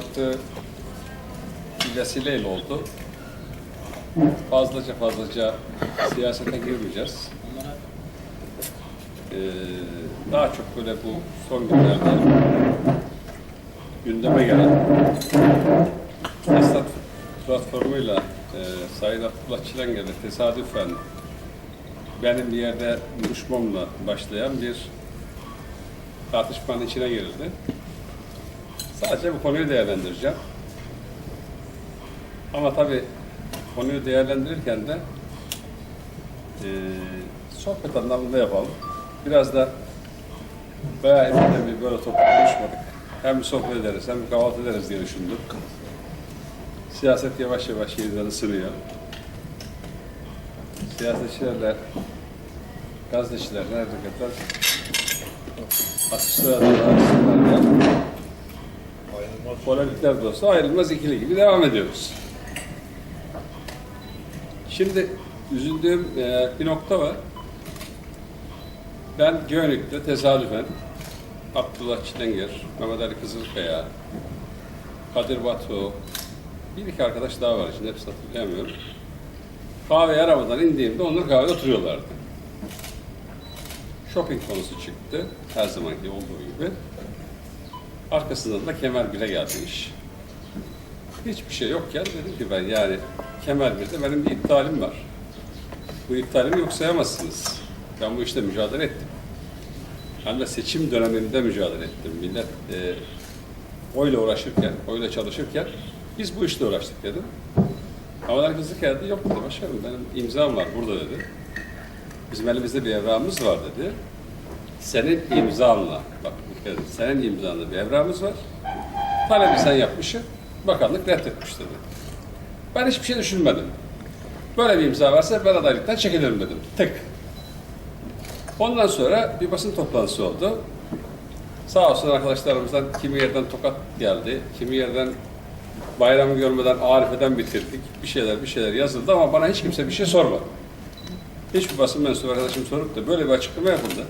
bir vesileyle oldu. Fazlaca fazlaca siyasete girmeyeceğiz. Ee, daha çok böyle bu son günlerde gündeme gelen Esnaf platformuyla e, Sayın Abdullah Çilenger'le tesadüfen benim bir yerde buluşmamla başlayan bir tartışmanın içine girildi. Sadece bu konuyu değerlendireceğim. Ama tabii konuyu değerlendirirken de e, sohbet anlamında yapalım. Biraz da bayağı epeyden bir böyle toplu konuşmadık. Hem bir sohbet ederiz hem bir kahvaltı ederiz diye düşündüm. Siyaset yavaş yavaş yeniden ısınıyor. Siyasetçilerle gazeteciler atışlara da arasınlar ya. Polemikler de olsa ayrılmaz ikili gibi devam ediyoruz. Şimdi üzüldüğüm e, bir nokta var. Ben Göynük'te tesadüfen Abdullah Çilenger, Mehmet Ali Kızılkaya, Kadir Batu, bir iki arkadaş daha var şimdi hepsini hatırlayamıyorum. Kahve aramadan indiğimde onlar kahvede oturuyorlardı. Shopping konusu çıktı. Her zamanki olduğu gibi. Arkasından da Kemal Bile geldi iş. Hiçbir şey yokken dedim ki ben yani Kemal Bil'de benim bir iptalim var. Bu iptalimi yok sayamazsınız. Ben bu işte mücadele ettim. Hem de seçim döneminde mücadele ettim. Millet e, oyla uğraşırken, oyla çalışırken biz bu işle uğraştık dedim. Havalar kızlık geldi, yok dedi başkanım benim imzam var burada dedi. Bizim elimizde bir evramımız var dedi. Senin imzanla, bak dikkat edin, senin imzanla bir evramımız var. Talebi sen yapmışsın, bakanlık reddetmiş dedi. Ben hiçbir şey düşünmedim. Böyle bir imza varsa ben adaylıktan çekilirim dedim. Tık. Ondan sonra bir basın toplantısı oldu. Sağ olsun arkadaşlarımızdan kimi yerden tokat geldi, kimi yerden bayramı görmeden Arife'den bitirdik. Bir şeyler bir şeyler yazıldı ama bana hiç kimse bir şey sormadı. Hiçbir basın mensubu arkadaşım sorup da böyle bir açıklama yapıldı.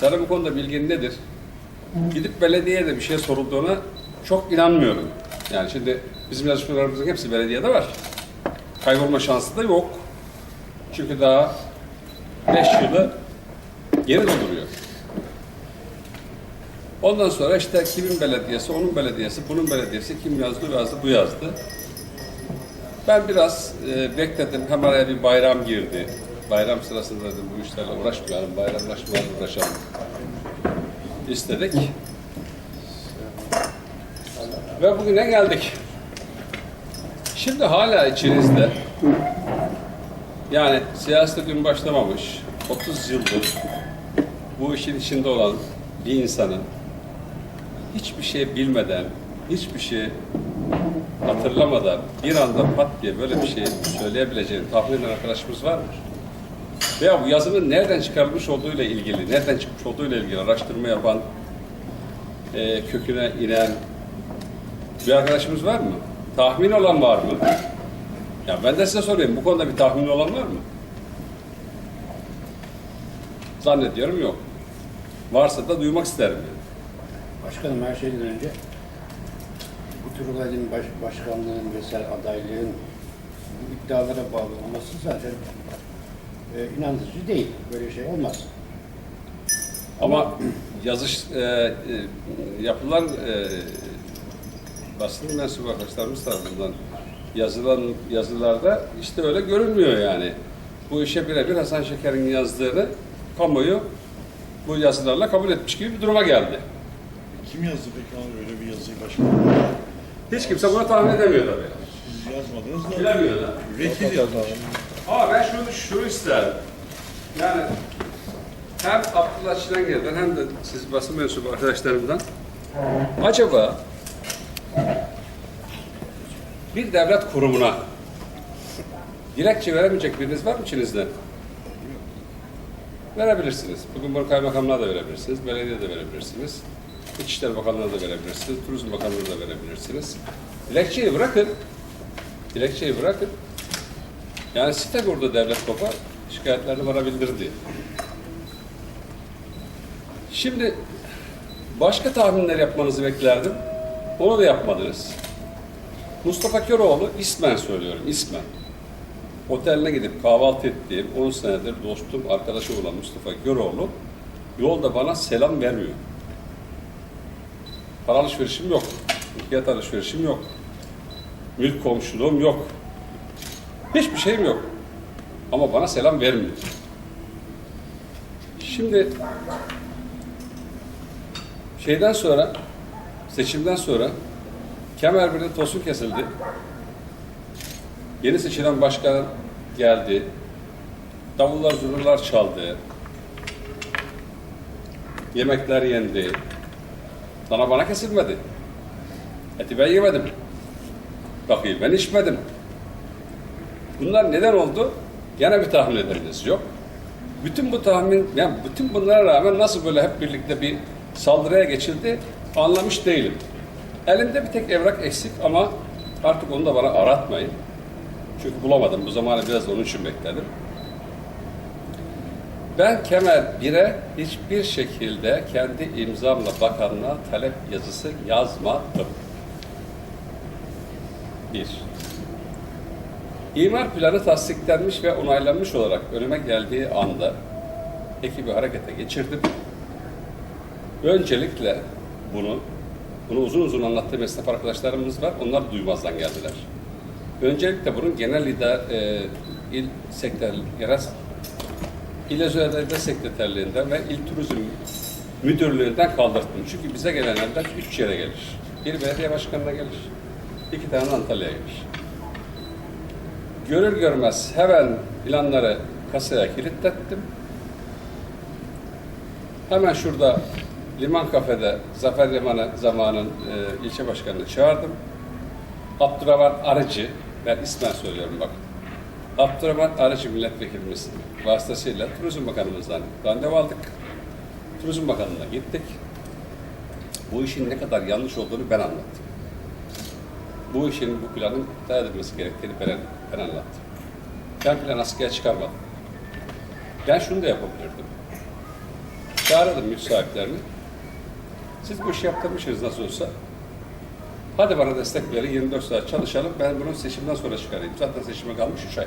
Sana bu konuda bilgin nedir? Gidip belediyeye de bir şey sorulduğuna çok inanmıyorum. Yani şimdi bizim yazışmalarımızın hepsi belediyede var. Kaybolma şansı da yok. Çünkü daha beş yılı geri dolduruyor. Ondan sonra işte kimin belediyesi, onun belediyesi, bunun belediyesi, kim yazdı, yazdı, bu yazdı. Ben biraz e, bekledim, hem araya bir bayram girdi. Bayram sırasında dedim bu işlerle uğraşmayalım, bayramlaşmayalım, uğraşalım istedik. Ve bugüne geldik. Şimdi hala içinizde yani siyasete dün başlamamış, 30 yıldır bu işin içinde olan bir insanın hiçbir şey bilmeden, hiçbir şey hatırlamadan bir anda pat diye böyle bir şey söyleyebileceğini tahmin eden arkadaşımız var mı? Veya bu yazının nereden çıkarılmış olduğuyla ilgili, nereden çıkmış olduğuyla ilgili araştırma yapan, e, köküne inen bir arkadaşımız var mı? Tahmin olan var mı? Ya ben de size sorayım, bu konuda bir tahmin olan var mı? Zannediyorum yok. Varsa da duymak isterim. Yani. Başkanım her şeyden önce bu tür olayların baş, başkanlığın vesaire adaylığın bu iddialara bağlı olması zaten e, inandırıcı değil. Böyle şey olmaz. Ama yazış e, e, yapılan e, basın mensubu arkadaşlarımız tarafından yazılan yazılarda işte öyle görünmüyor yani. Bu işe birebir Hasan Şeker'in yazdığını kamuoyu bu yazılarla kabul etmiş gibi bir duruma geldi. Kim yazdı peki abi öyle bir yazıyı başkanım? Hiç kimse bunu tahmin edemiyor tabii. Siz yazmadınız da. Bilemiyor da. Vekil yazmış. Ama ben şunu, şunu isterim. Yani hem Abdullah Çilenger'den hem de siz basın mensubu arkadaşlarımdan acaba bir devlet kurumuna dilekçe veremeyecek biriniz var mı içinizde? Verebilirsiniz. Bugün bunu kaymakamlığa da verebilirsiniz, belediye de verebilirsiniz. İçişleri Bakanlığı'na da verebilirsiniz, Turizm Bakanlığı'na da verebilirsiniz. Dilekçeyi bırakın. Dilekçeyi bırakın. Yani site burada devlet topa şikayetlerini bana bildirdi. Şimdi başka tahminler yapmanızı beklerdim. Onu da yapmadınız. Mustafa Köroğlu ismen söylüyorum, ismen. Oteline gidip kahvaltı ettiğim 10 senedir dostum, arkadaşım olan Mustafa Köroğlu yolda bana selam vermiyor. Para alışverişim yok. Fiyat alışverişim yok. Mülk komşuluğum yok. Hiçbir şeyim yok. Ama bana selam vermiyor. Şimdi şeyden sonra seçimden sonra Kemerburg'da tosun kesildi. Yeni seçilen başkan geldi. Davullar zurnalar çaldı. Yemekler yendi. Sana bana kesilmedi. Eti ben yemedim. Bakayım ben içmedim. Bunlar neden oldu? Gene bir tahmin edeniniz yok. Bütün bu tahmin, yani bütün bunlara rağmen nasıl böyle hep birlikte bir saldırıya geçildi anlamış değilim. Elimde bir tek evrak eksik ama artık onu da bana aratmayın. Çünkü bulamadım. Bu zamanı biraz onun için bekledim. Ben Kemal 1'e hiçbir şekilde kendi imzamla bakanlığa talep yazısı yazmadım. Bir. İmar planı tasdiklenmiş ve onaylanmış olarak önüme geldiği anda ekibi harekete geçirdim. Öncelikle bunu, bunu uzun uzun anlattığım esnaf arkadaşlarımız var. Onlar duymazdan geldiler. Öncelikle bunun genel ida, e, il sektör, yerel İl Özel Devlet Sekreterliğinden ve İl Turizm Müdürlüğü'nden kaldırttım. Çünkü bize gelenlerden üç yere gelir. Bir belediye başkanına gelir, iki tane Antalya'ya gelir. Görür görmez hemen planları kasaya kilitlettim. Hemen şurada Liman Kafede Zafer Limanı zamanın e, ilçe başkanını çağırdım. Abdurrahman Arıcı, ben ismen söylüyorum bak. Abdurrahman Arıcı milletvekilimiz vasıtasıyla Turizm Bakanımızdan randevu aldık. Turizm Bakanı'na gittik. Bu işin ne kadar yanlış olduğunu ben anlattım. Bu işin, bu planın iptal edilmesi gerektiğini ben, ben anlattım. Ben plan askıya çıkarmadım. Ben şunu da yapabilirdim. Çağırdım mülk sahiplerini. Siz bu işi yaptırmışsınız nasıl olsa. Hadi bana destek verin, 24 saat çalışalım. Ben bunu seçimden sonra çıkarayım. Zaten seçime kalmış 3 ay.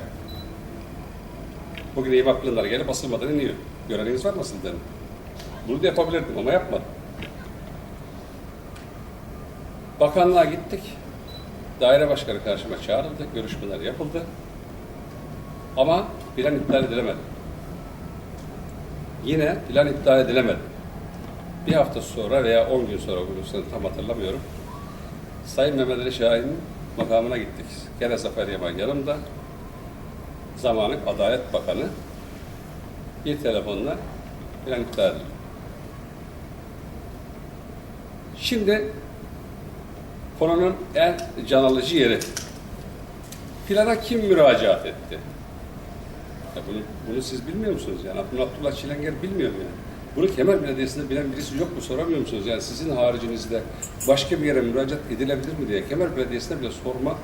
Bugün iyi baklılar gelip asılmadan iniyor. Göreniniz var mı asıldığını? Bunu da yapabilirdim ama yapmadım. Bakanlığa gittik. Daire başkanı karşıma çağrıldı. Görüşmeler yapıldı. Ama plan iptal edilemedi. Yine plan iptal edilemedi. Bir hafta sonra veya 10 gün sonra bunu tam hatırlamıyorum. Sayın Mehmet Ali Şahin'in makamına gittik. Gene Zafer Yaman yanımda. Zamanın Adalet Bakanı bir telefonla plan iptal edildi. Şimdi konunun en can alıcı yeri. Plana kim müracaat etti? Ya bunu, bunu siz bilmiyor musunuz yani? Abdullah, Çilenger bilmiyor mu yani? Bunu Kemal Belediyesi'nde bilen birisi yok mu soramıyor musunuz? Yani sizin haricinizde başka bir yere müracaat edilebilir mi diye Kemal Belediyesi'ne bile sorma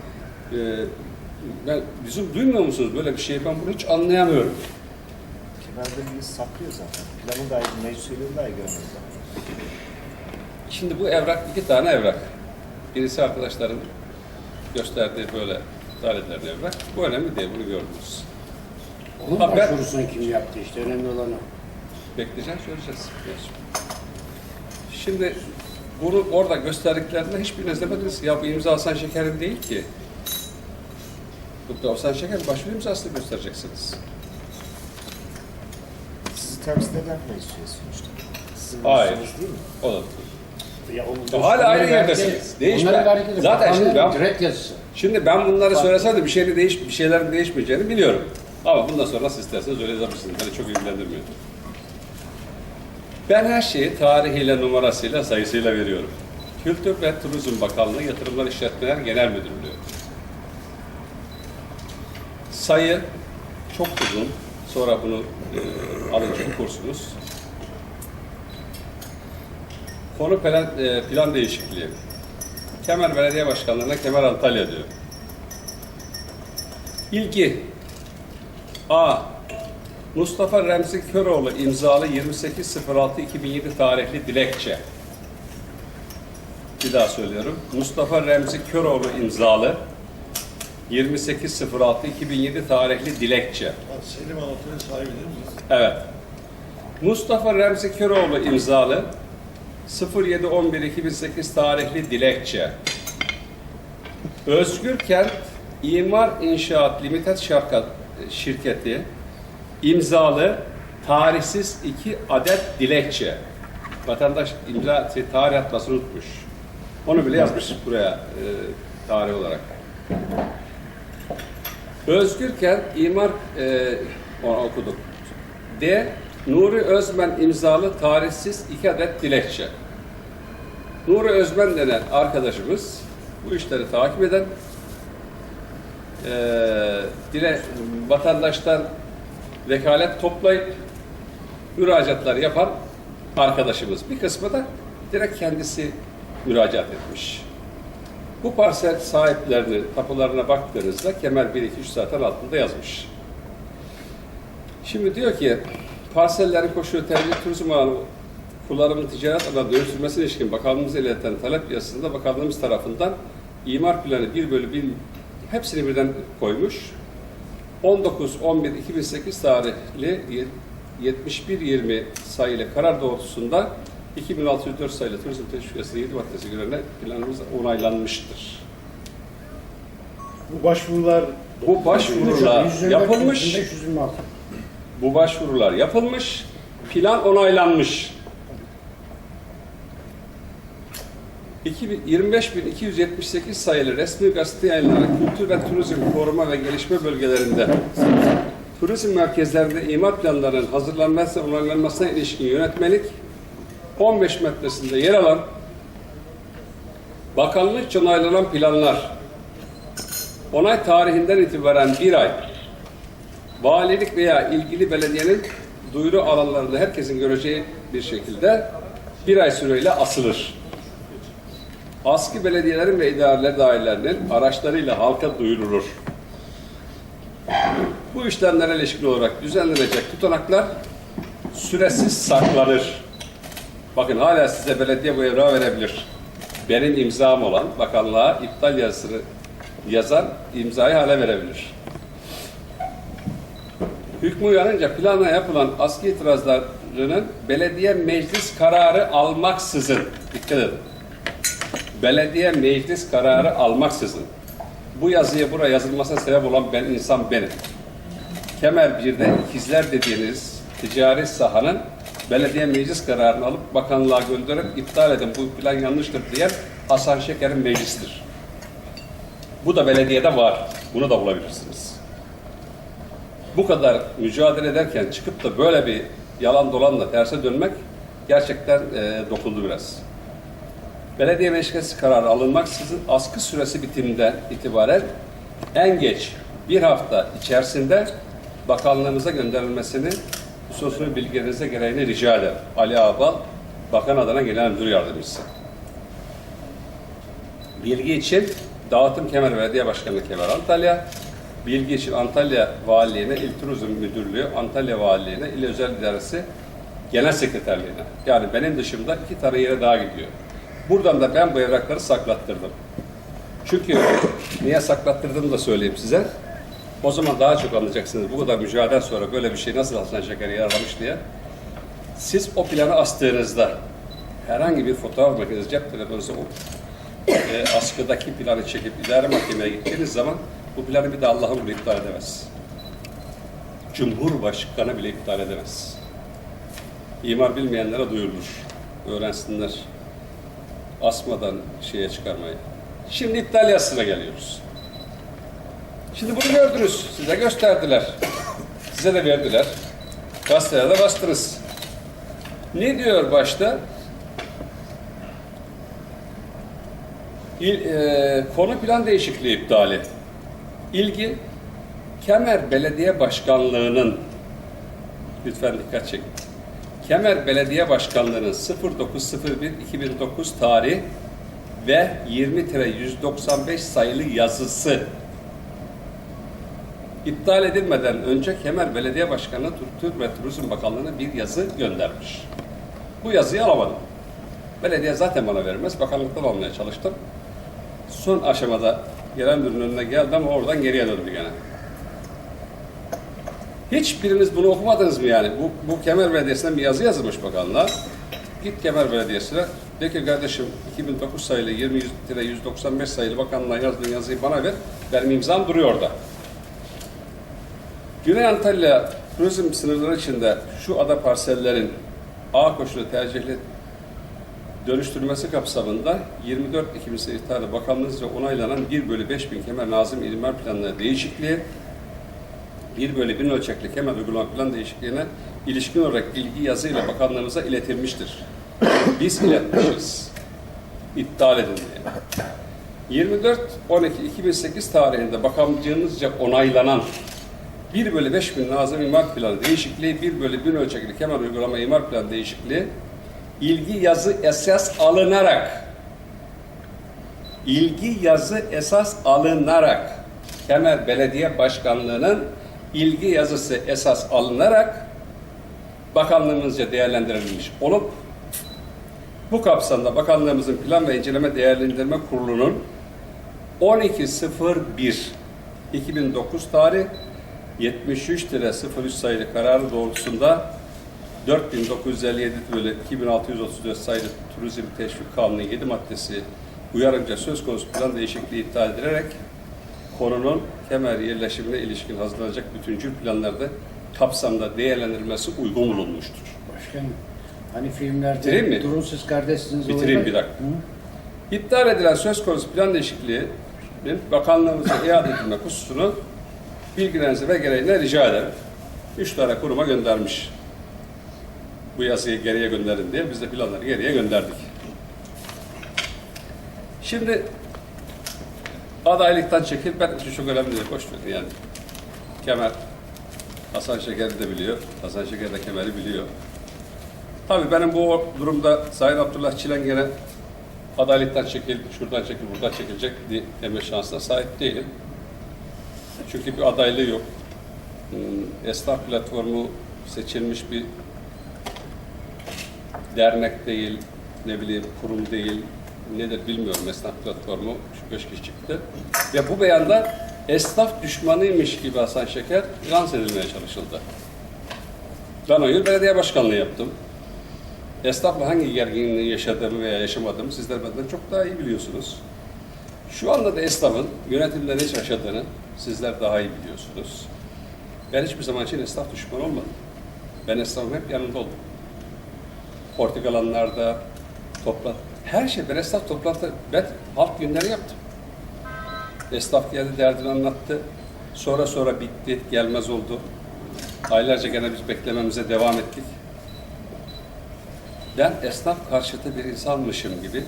e, ben, bizim duymuyor musunuz böyle bir şeyi? Ben bunu hiç anlayamıyorum. Kemal Bey saklıyor zaten. Planı dahi, meclis üyeleri dahi görmüyor zaten. Şimdi bu evrak iki tane evrak. Birisi arkadaşların gösterdiği böyle tarihlerin evrak. Bu önemli değil, bunu gördünüz. Onun Ha, ben- başvurusunu kim yaptı işte önemli olan o. Bekleyeceğiz, göreceğiz. Biliyorsun. Şimdi bunu orada gösterdiklerinde hiçbiriniz demediniz ki, ya bu imza Hasan Şeker'in değil ki. Bu da Hasan Şeker başvuru imzasını göstereceksiniz. Sizi temsil eden meclis üyesi sonuçta. Sizin Hayır. meclisiniz değil mi? O da. Ya Hala aynı yerdesiniz. Değişme. Zaten şimdi ben- direkt yazısı. Şimdi ben bunları söylesem de bir şeyin değiş, bir şeylerin değişmeyeceğini biliyorum. Ama bundan sonra nasıl isterseniz öyle yazabilirsiniz. Beni çok ilgilendirmiyor. Ben her şeyi tarihiyle, numarasıyla, sayısıyla veriyorum. Kültür ve Turizm Bakanlığı Yatırımlar İşletmeler Genel Müdürlüğü. Sayı çok uzun. Sonra bunu e, alınca okursunuz. Konu plan, e, plan değişikliği. Kemer Belediye Başkanlığı'na Kemer Antalya diyor. İlki A. Mustafa Remzi Köroğlu imzalı 28.06.2007 tarihli dilekçe. Bir daha söylüyorum. Mustafa Remzi Köroğlu imzalı 28.06.2007 tarihli dilekçe. Selim Anadolu'nun sahibi değil mi? Evet. Mustafa Remzi Köroğlu imzalı 07.11.2008 tarihli dilekçe. Özgür Kent İmar İnşaat Limited Şarkat şirketi imzalı tarihsiz iki adet dilekçe. Vatandaş imza şey, tarih atmasını unutmuş. Onu bile yazmış buraya e, tarih olarak. Özgürken imar e, onu okuduk. D. Nuri Özmen imzalı tarihsiz iki adet dilekçe. Nuri Özmen denen arkadaşımız bu işleri takip eden e, dile, vatandaştan vekalet toplayıp müracaatlar yapan arkadaşımız. Bir kısmı da direkt kendisi müracaat etmiş. Bu parsel sahiplerinin tapularına baktığınızda kemer 1 2 3 zaten altında yazmış. Şimdi diyor ki parsellerin koşulu tercih turizm alanı kullanımın ticaret alanına dönüştürmesine ilişkin bakanlığımıza iletilen talep yazısında bakanlığımız tarafından imar planı 1 bölü 1 hepsini birden koymuş. 19-11-2008 tarihli 71-20 sayılı karar doğrultusunda 2604 sayılı turizm teşvikası 7 maddesi göre planımız onaylanmıştır. Bu başvurular Bu başvurular 124, yapılmış. 526. Bu başvurular yapılmış, plan onaylanmış. 25.278 sayılı resmi gazete yayınlanan kültür ve turizm koruma ve gelişme bölgelerinde turizm merkezlerinde imar planlarının hazırlanması ve onaylanmasına ilişkin yönetmelik 15 metresinde yer alan bakanlıkça onaylanan planlar onay tarihinden itibaren bir ay valilik veya ilgili belediyenin duyuru alanlarında herkesin göreceği bir şekilde bir ay süreyle asılır. Askı belediyelerin ve idareler dairelerinin araçlarıyla halka duyurulur. Bu işlemlere ilişkin olarak düzenlenecek tutanaklar süresiz saklanır. Bakın hala size belediye bu evrağı verebilir. Benim imzam olan bakanlığa iptal yazısını yazan imzayı hala verebilir. Hükmü uyanınca plana yapılan askı itirazlarının belediye meclis kararı almaksızın, dikkat edin, belediye meclis kararı almaksızın bu yazıya buraya yazılmasına sebep olan ben insan benim. Kemer 1'de ikizler dediğiniz ticari sahanın belediye meclis kararını alıp bakanlığa gönderip iptal edin bu plan yanlıştır diyen Hasan Şeker'in meclisidir. Bu da belediyede var. Bunu da bulabilirsiniz bu kadar mücadele ederken çıkıp da böyle bir yalan dolanla terse dönmek gerçekten e, dokundu biraz. Belediye meclisi kararı alınmaksızın askı süresi bitiminden itibaren en geç bir hafta içerisinde bakanlığımıza gönderilmesini hususunu bilgilerinize gereğini rica ederim. Ali Ağbal, Bakan adına Genel Müdür Yardımcısı. Bilgi için Dağıtım Kemer Belediye Başkanı Kemer Antalya, bilgi için Antalya Valiliğine, İl Turizm Müdürlüğü, Antalya Valiliğine, İl Özel İdaresi Genel Sekreterliğine. Yani benim dışımda iki tane yere daha gidiyor. Buradan da ben bu evrakları saklattırdım. Çünkü niye saklattırdığımı da söyleyeyim size. O zaman daha çok anlayacaksınız. Bu kadar mücadele sonra böyle bir şey nasıl Hasan Şeker'i yaralamış diye. Siz o planı astığınızda herhangi bir fotoğraf makinesi, cep telefonunuza o e, askıdaki planı çekip idare mahkemeye gittiğiniz zaman bu planı bir de Allah'ın bile iptal edemez. Cumhurbaşkanı bile iptal edemez. İmar bilmeyenlere duyurulur. Öğrensinler. Asmadan şeye çıkarmayı. Şimdi iptal yazısına geliyoruz. Şimdi bunu gördünüz. Size gösterdiler. Size de verdiler. Gazetelerde bastınız. Ne diyor başta? İl, e, konu plan değişikliği iptali. İlgi Kemer Belediye Başkanlığı'nın lütfen dikkat çekin. Kemer Belediye Başkanlığı'nın 09.01.2009 tarih ve 20-195 sayılı yazısı iptal edilmeden önce Kemer Belediye Başkanı Kültür ve Turizm Bakanlığı'na bir yazı göndermiş. Bu yazıyı alamadım. Belediye zaten bana vermez. Bakanlıktan almaya çalıştım. Son aşamada genel müdürün önüne geldi ama oradan geriye döndü gene. Hiçbiriniz bunu okumadınız mı yani? Bu, bu Kemer Belediyesi'nden bir yazı yazılmış bakanlığa. Git Kemer Belediyesi'ne. De ki kardeşim 2009 sayılı 20-195 sayılı bakanlığa yazdığın yazıyı bana ver. Benim imzam duruyor orada. Güney Antalya turizm sınırları içinde şu ada parsellerin A koşulu tercihli dönüştürülmesi kapsamında 24 2008 tarihli bakanlığınızca onaylanan 1 bölü 5000 kemer Nazım İlimar Planları değişikliği 1 bölü 1000 ölçekli kemer uygulama plan değişikliğine ilişkin olarak ilgi yazıyla bakanlığımıza iletilmiştir. Biz iletmişiz. İptal edin diye. 24-12-2008 tarihinde bakanlığınızca onaylanan 1 bölü 5000 Nazım İmar Planı değişikliği, 1 bölü 1000 ölçekli kemer uygulama imar planı değişikliği ilgi yazı esas alınarak. İlgi yazı esas alınarak. Kemer Belediye Başkanlığı'nın ilgi yazısı esas alınarak bakanlığımızca değerlendirilmiş olup bu kapsamda bakanlığımızın plan ve inceleme değerlendirme kurulunun 12.01 2009 tarih 73-03 sayılı kararı doğrultusunda 4957 bölü 2634 sayılı Turizm Teşvik Kanunu 7 maddesi uyarınca söz konusu plan değişikliği iptal edilerek konunun kemer yerleşimine ilişkin hazırlanacak bütüncül planlarda kapsamda değerlendirilmesi uygun bulunmuştur. Başkanım, hani filmlerde Bitireyim mi? durun siz kardeşsiniz Bitireyim olur bir da- dakika. İptal edilen söz konusu plan değişikliğinin bakanlığımıza iade edilmek hususunu bilgilerinize ve gereğine rica ederim. Üç tane kuruma göndermiş. Bu yazıyı geriye gönderin diye biz de planları geriye gönderdik. Şimdi adaylıktan çekil ben için çok önemli değil. Boş verin yani. Kemer Hasan Şeker de biliyor. Hasan Şeker de Kemer'i biliyor. Tabii benim bu durumda Sayın Abdullah Çilengene adaylıktan çekil, şuradan çekil, buradan çekilecek deme şansına sahip değilim. Çünkü bir adaylığı yok. Hmm, Esnaf platformu seçilmiş bir dernek değil, ne bileyim kurum değil, nedir bilmiyorum esnaf platformu şu köşke çıktı. Ve bu beyanda esnaf düşmanıymış gibi Hasan Şeker lanse edilmeye çalışıldı. Ben o yıl belediye başkanlığı yaptım. Esnafla hangi gerginliği yaşadığımı veya yaşamadığımı sizler benden çok daha iyi biliyorsunuz. Şu anda da esnafın yönetimde ne yaşadığını sizler daha iyi biliyorsunuz. Ben hiçbir zaman için esnaf düşmanı olmadım. Ben esnafın hep yanında oldum. Portik alanlarda, toplantı, her şey. Ben esnaf toplantı, ben halk günleri yaptım. Esnaf geldi, derdini anlattı. Sonra sonra bitti, gelmez oldu. Aylarca gene biz beklememize devam ettik. Ben esnaf karşıtı bir insanmışım gibi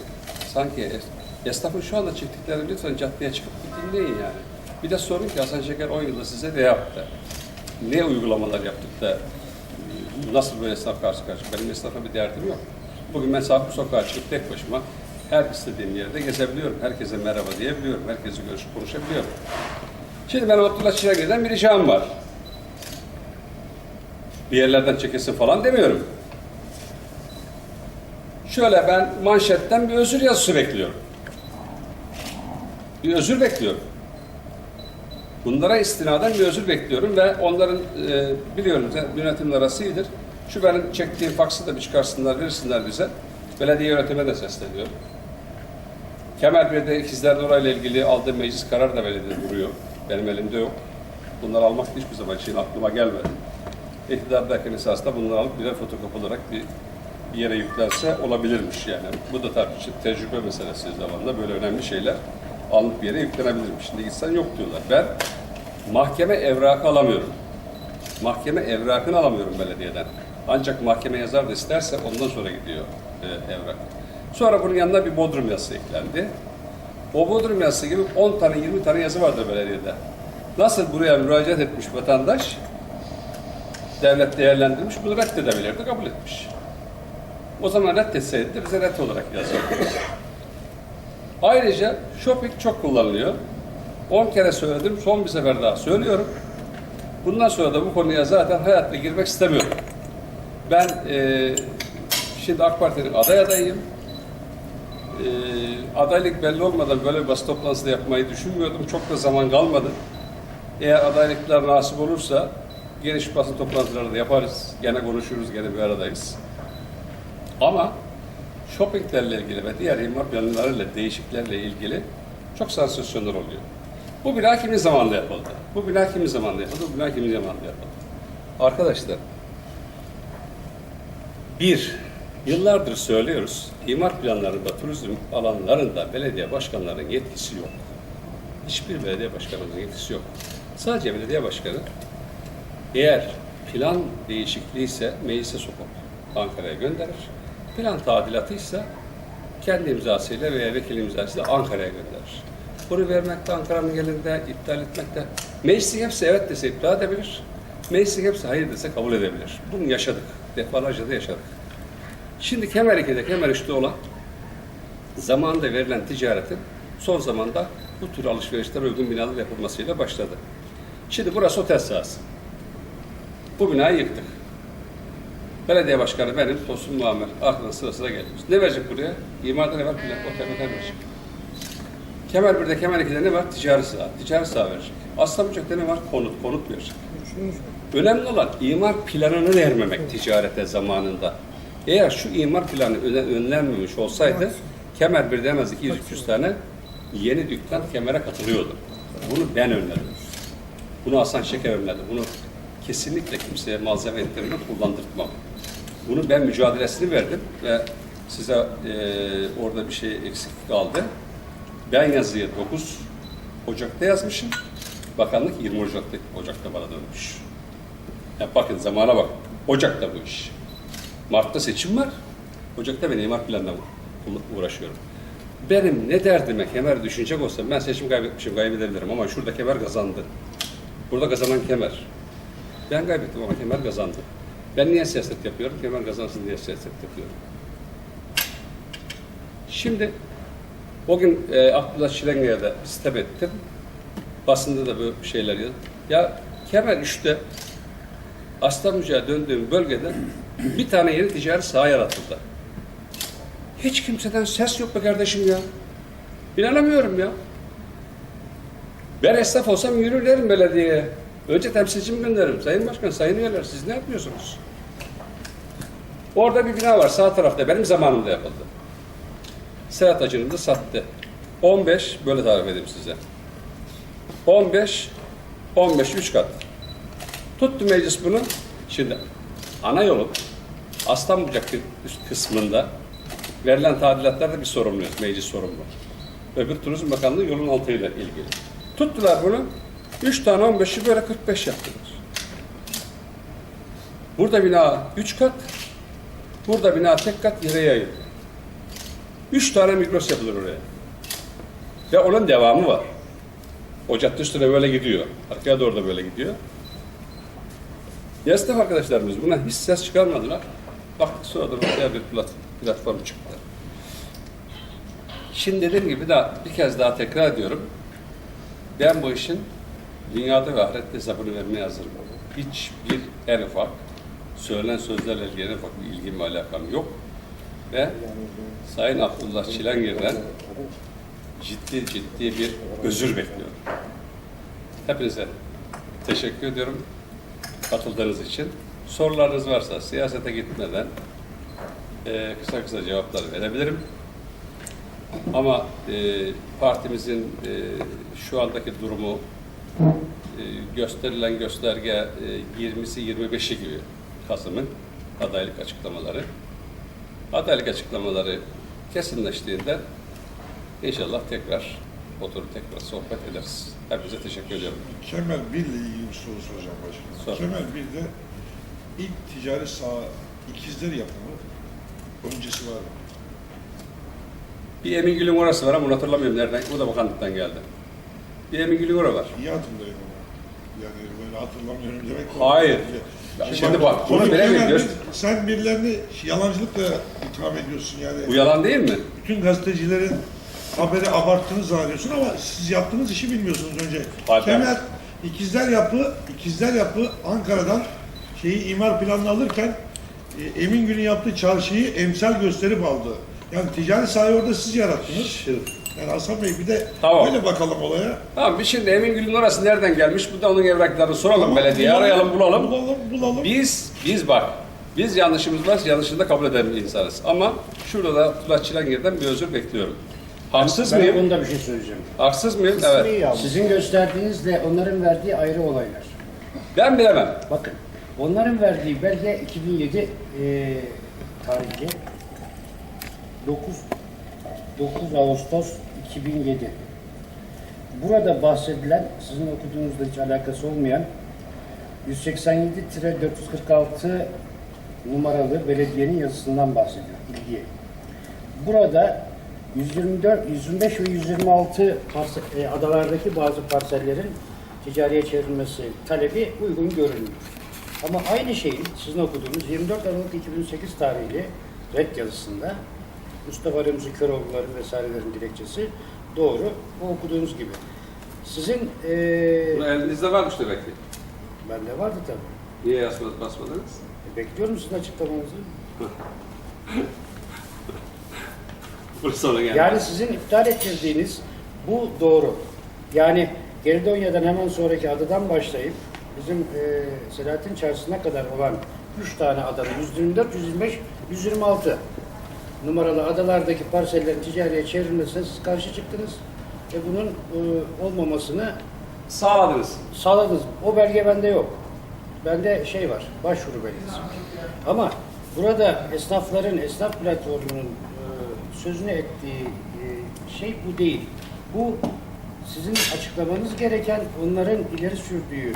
sanki es- esnafın şu anda çektiklerini lütfen caddeye çıkıp bir dinleyin yani. Bir de sorun ki Hasan Şeker 10 yılda size ne yaptı? Ne uygulamalar yaptık da nasıl böyle esnaf karşı karşı? Benim esnafa bir derdim yok. Bugün ben bu sokağa çıkıp tek başıma her istediğim yerde gezebiliyorum. Herkese merhaba diyebiliyorum. Herkese görüşüp konuşabiliyorum. Şimdi ben Abdullah Çilege'den bir ricam var. Bir yerlerden çekilsin falan demiyorum. Şöyle ben manşetten bir özür yazısı bekliyorum. Bir özür bekliyorum. Bunlara istinaden bir özür bekliyorum ve onların e, biliyorum yönetimle arası iyidir. Şu benim çektiğim faksı da bir çıkarsınlar, verirsinler bize. Belediye yönetime de sesleniyorum. Kemerbire'de ikizler orayla ilgili aldığı meclis kararı da belediyede duruyor. Benim elimde yok. Bunları almak hiçbir zaman için aklıma gelmedi. İktidardayken esasında bunları alıp birer fotokopi olarak bir, bir yere yüklense olabilirmiş yani. Bu da tabii ki tecrübe meselesi zamanında böyle önemli şeyler alınıp bir yere yüklenebilirmiş. Şimdi gitsen yok diyorlar. Ben mahkeme evrakı alamıyorum. Mahkeme evrakını alamıyorum belediyeden. Ancak mahkeme yazar da isterse ondan sonra gidiyor e, evrak. Sonra bunun yanına bir bodrum yazısı eklendi. O bodrum yazısı gibi 10 tane 20 tane yazı vardır belediyede. Nasıl buraya müracaat etmiş vatandaş, devlet değerlendirmiş, bunu reddedebilirdi, kabul etmiş. O zaman reddetseydi de bize red olarak yazardı. Ayrıca shopping çok kullanılıyor. 10 kere söyledim, son bir sefer daha söylüyorum. Bundan sonra da bu konuya zaten hayatta girmek istemiyorum. Ben eee, şimdi AK Parti'nin aday adayıyım. adaylık belli olmadan böyle bir basın toplantısı da yapmayı düşünmüyordum. Çok da zaman kalmadı. Eğer adaylıklar nasip olursa geniş basın toplantıları da yaparız. Gene konuşuruz, gene bir aradayız. Ama shoppinglerle ilgili ve diğer imar planlarıyla, değişiklerle ilgili çok sansasyonlar oluyor. Bu bina kimin zamanında yapıldı? Bu bina kimin zamanında yapıldı? Bu bina kimin zamanında yapıldı? Arkadaşlar, bir, yıllardır söylüyoruz, imar planlarında, turizm alanlarında belediye başkanlarının yetkisi yok. Hiçbir belediye başkanının yetkisi yok. Sadece belediye başkanı eğer plan değişikliği ise meclise sokup Ankara'ya gönderir. Plan tadilatıysa kendi imzasıyla veya vekil imzasıyla Ankara'ya gönderir. Bunu vermekte Ankara'nın elinde, iptal etmekte. Meclisin hepsi evet dese iptal edebilir. Meclisin hepsi hayır dese kabul edebilir. Bunu yaşadık. Defalarca da yaşadık. Şimdi Kemer 2'de, Kemer 3'te olan zamanında verilen ticaretin son zamanda bu tür alışverişlere uygun binalar yapılmasıyla başladı. Şimdi burası otel sahası. Bu binayı yıktık. Belediye başkanı benim, Tosun Muammer, aklının sırasına gelmiş. Ne verecek buraya? İmardan evvel plan, otel otel verecek. Kemer 1'de, Kemer 2'de ne var? Ticari saha. Ticari saha verecek. Aslanbucak'ta ne var? Konut, konut verecek. Önemli olan imar planını vermemek ticarete zamanında. Eğer şu imar planı önlenmemiş olsaydı Kemer 1'de en az 200-300 tane yeni dükkan Kemer'e katılıyordu. Bunu ben önledim. Bunu Hasan Şeker önledi. Bunu kesinlikle kimseye malzeme ettirmem, kullandırtmam. Bunu ben mücadelesini verdim ve size eee, orada bir şey eksik kaldı. Ben yazıyı 9 Ocak'ta yazmışım. Bakanlık 20 Ocak'ta, Ocak'ta bana dönmüş. Ya bakın zamana bak. Ocak'ta bu iş. Mart'ta seçim var. Ocak'ta ben imar planla uğraşıyorum. Benim ne derdime kemer düşünecek olsam ben seçim kaybetmişim, kaybedebilirim ama şurada kemer kazandı. Burada kazanan kemer. Ben kaybettim ama kemer kazandı. Ben niye siyaset yapıyorum? Kemer kazansın diye siyaset yapıyorum. Şimdi o gün e, Abdullah Şilenge'ye de sitem ettim. Basında da böyle şeyler yazdım. Ya Kemer 3'te Aslanbucak'a döndüğüm bölgede bir tane yeni ticari saha yaratıldı. Hiç kimseden ses yok be kardeşim ya. İnanamıyorum ya. Ben esnaf olsam yürürlerim belediyeye. Önce temsilcimi gönderirim. Sayın Başkan, Sayın Üyeler siz ne yapıyorsunuz? Orada bir bina var sağ tarafta. Benim zamanımda yapıldı. Serhat Acı'nın da sattı. 15, böyle tarif edeyim size. 15, 15, 3 kat. Tuttu meclis bunu. Şimdi ana yolun Aslanbucak üst kısmında verilen tadilatlarda bir sorumluyuz, meclis sorumlu. Öbür Turizm Bakanlığı yolun altıyla ilgili. Tuttular bunu, 3 tane 15'i böyle 45 yaptılar. Burada bina 3 kat, burada bina tek kat yere yayıldı. 3 tane mikros yapılır oraya. Ve onun devamı var. O cadde üstüne böyle gidiyor. Arkaya doğru da böyle gidiyor. Esnaf arkadaşlarımız buna hiç ses çıkarmadılar. Baktık sonra da ortaya bir plat- platform çıktı. Şimdi dediğim gibi daha bir kez daha tekrar ediyorum. Ben bu işin dünyada ve ahirette hesabını vermeye hazırım. Hiçbir en ufak söylenen sözlerle ilgili en ufak bir ilgim ve alakam yok. Ve Sayın Abdullah Çilengir'den ciddi ciddi bir özür bekliyorum. Hepinize teşekkür ediyorum katıldığınız için. Sorularınız varsa siyasete gitmeden e, kısa kısa cevaplar verebilirim. Ama e, partimizin e, şu andaki durumu gösterilen gösterge e, 20'si 25'i gibi Kasım'ın adaylık açıklamaları. Adaylık açıklamaları kesinleştiğinde inşallah tekrar oturup tekrar sohbet ederiz. Hepinize teşekkür ediyorum. Kemer 1 ile ilgili bir soru soracağım başkanım. Sor. Kemer 1'de ilk ticari saha ikizler yapımı öncesi var mı? Bir Emin Gül'ün orası var ama onu hatırlamıyorum nereden. O da bakanlıktan geldi. Bir Gül'ün orası var. İyi hatırlayın ama. Yani böyle hatırlamıyorum demek Hayır. Şimdi bak, bunu bir- Sen birilerini yalancılıkla itham ediyorsun yani. Bu yalan değil mi? Bütün gazetecilerin haberi abarttığını zannediyorsun ama siz yaptığınız işi bilmiyorsunuz önce. Ben- Kemer ikizler yapı, ikizler yapı Ankara'dan şeyi imar planını alırken e, Emin Gün'ün yaptığı çarşıyı emsal gösterip aldı. Yani ticari sahayı orada siz yarattınız. Yani Hasan Bey bir de Tamam. böyle bakalım olaya. tamam biz şimdi Emin Gül'ün orası nereden gelmiş? Bu da onun evraklarını soralım Tamam, belediyeye bulalım, arayalım bulalım. Bulalım, bulalım. Biz, biz bak, biz yanlışımız var, yanlışını da kabul eden bir insanız. Ama şurada da Tulaç Çilengir'den bir özür bekliyorum. Haksız Ben mıyım? konuda bir şey söyleyeceğim. Haksız mıyım? Evet. Sizin gösterdiğinizle onların verdiği ayrı olaylar. Ben bilemem. Bakın, onların verdiği belge 2007 e, tarihli 9 9 Ağustos 2007. Burada bahsedilen, sizin okuduğunuzda hiç alakası olmayan 187-446 numaralı belediyenin yazısından bahsediyor, ilgi. Burada 124, 125 ve 126 parse, e, adalardaki bazı parsellerin ticariye çevrilmesi talebi uygun görünüyor. Ama aynı şeyin sizin okuduğunuz 24 Aralık 2008 tarihli red yazısında Mustafa Remzi Köroğlu'ların vesairelerin dilekçesi doğru. O okuduğunuz gibi. Sizin e, Bu elinizde varmış demek ki. bende vardı tabii. Niye yazmaz, basmadınız? E, bekliyorum sizin açıklamanızı. Burası sonra geldi. Yani sizin iptal ettirdiğiniz bu doğru. Yani Geridonya'dan hemen sonraki adadan başlayıp bizim e, Selahattin Çarşısı'na kadar olan 3 tane adanın 124, 125, 126 numaralı adalardaki parsellerin ticariye çevrilmesine siz karşı çıktınız. Ve bunun e, olmamasını Sağladınız. sağladınız. O belge bende yok. Bende şey var, başvuru belgesi. Ama burada esnafların, esnaf platformunun e, sözünü ettiği e, şey bu değil. Bu sizin açıklamanız gereken onların ileri sürdüğü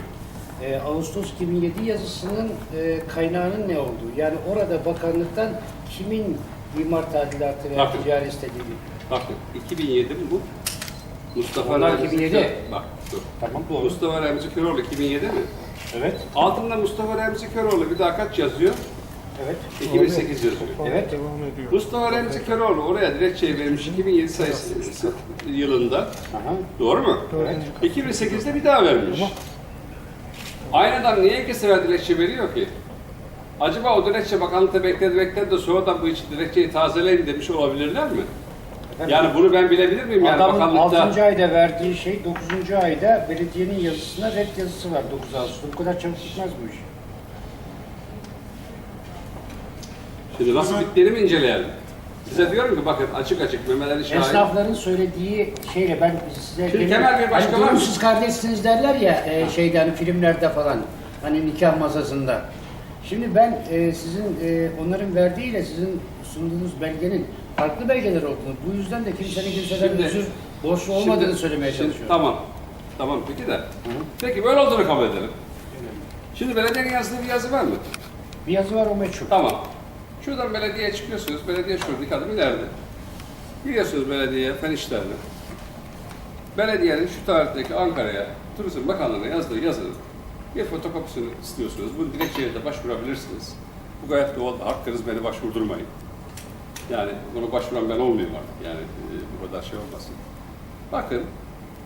e, Ağustos 2007 yazısının e, kaynağının ne olduğu. Yani orada bakanlıktan kimin imar tadilatı veya Bakın. ticari istediği. Bakın 2007 mi bu? Mustafa Onlar Remzi 2007. Kör- Bak dur. Tamam doğru. Mustafa Remzi Köroğlu 2007 mi? Evet. Altında Mustafa Remzi Köroğlu bir daha kaç yazıyor? Evet. 2008 yazıyor. Evet. Mustafa Remzi Köroğlu oraya dilekçeyi vermiş 2007 sayısı yılında. Aha. Doğru mu? Evet. 2008'de bir daha vermiş. Aynı adam niye iki sefer dilekçe veriyor ki? Acaba o dilekçe bakanlıkta bekledi bekledi de sonradan bu için dilekçeyi tazeleyin demiş olabilirler mi? Efendim? Yani bunu ben bilebilir miyim? Yani Adamın bakanlıkta 6. ayda verdiği şey 9. ayda belediyenin yazısına red yazısı var 9 Ağustos'ta. Bu kadar çabuk gitmez bu iş. Şimdi nasıl bittiğini mi inceleyelim? Size diyorum ki bakın açık açık Mehmet Ali Şahin. Esnafların söylediği şeyle ben size... Şimdi Kemal Bey başka hani var mı? kardeşsiniz derler ya e, şeyde hani filmlerde falan. Hani nikah masasında. Şimdi ben e, sizin e, onların verdiğiyle sizin sunduğunuz belgenin farklı belgeler olduğunu, bu yüzden de kimsenin kimseden Şimdi- özür borçlu olmadığını söylemeye şimdi çalışıyorum. Tamam. Tamam peki de. Peki böyle olduğunu kabul edelim. Şimdi belediyenin yazdığı bir yazı var mı? Bir yazı var o meçhul. Tamam. Şuradan belediyeye çıkıyorsunuz. Belediye şuradaki adım ileride. Giriyorsunuz belediyeye, fen işlerine. Belediyenin şu tarihteki Ankara'ya, Turizm Bakanlığı'na yazdığı yazının bir fotokopisini istiyorsunuz. Bu dilekçeye de başvurabilirsiniz. Bu gayet doğal. Hakkınız beni başvurdurmayın. Yani bunu başvuran ben olmayayım artık. Yani e, bu kadar şey olmasın. Bakın,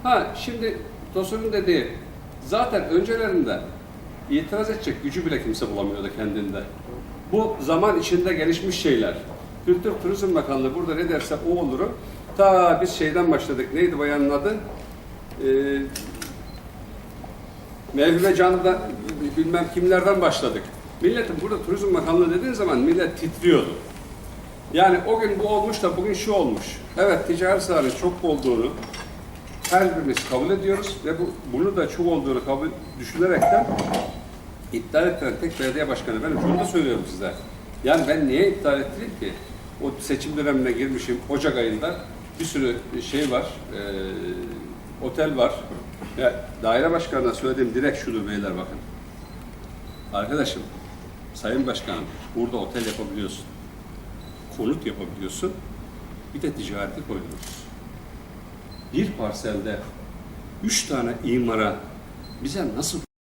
ha şimdi Tosun'un dediği zaten öncelerinde itiraz edecek gücü bile kimse bulamıyordu kendinde. Bu zaman içinde gelişmiş şeyler. Kültür Turizm Bakanlığı burada ne derse o oluru. Ta biz şeyden başladık. Neydi bayanın adı? Ee, Mevlüt Can'da bilmem kimlerden başladık. Milletin burada Turizm Bakanlığı dediğin zaman millet titriyordu. Yani o gün bu olmuş da bugün şu olmuş. Evet ticari sahanın çok olduğunu her birimiz kabul ediyoruz ve bu, bunu da çok olduğunu kabul düşünerekten iptal ettiren tek belediye başkanı benim. Şunu da söylüyorum size. Yani ben niye iptal ettireyim ki? O seçim dönemine girmişim Ocak ayında bir sürü şey var, e, otel var. Ya, daire başkanına söylediğim direkt şudur beyler bakın. Arkadaşım, sayın başkanım burada otel yapabiliyorsun. Konut yapabiliyorsun. Bir de ticareti koyuyoruz. Bir parselde üç tane imara bize nasıl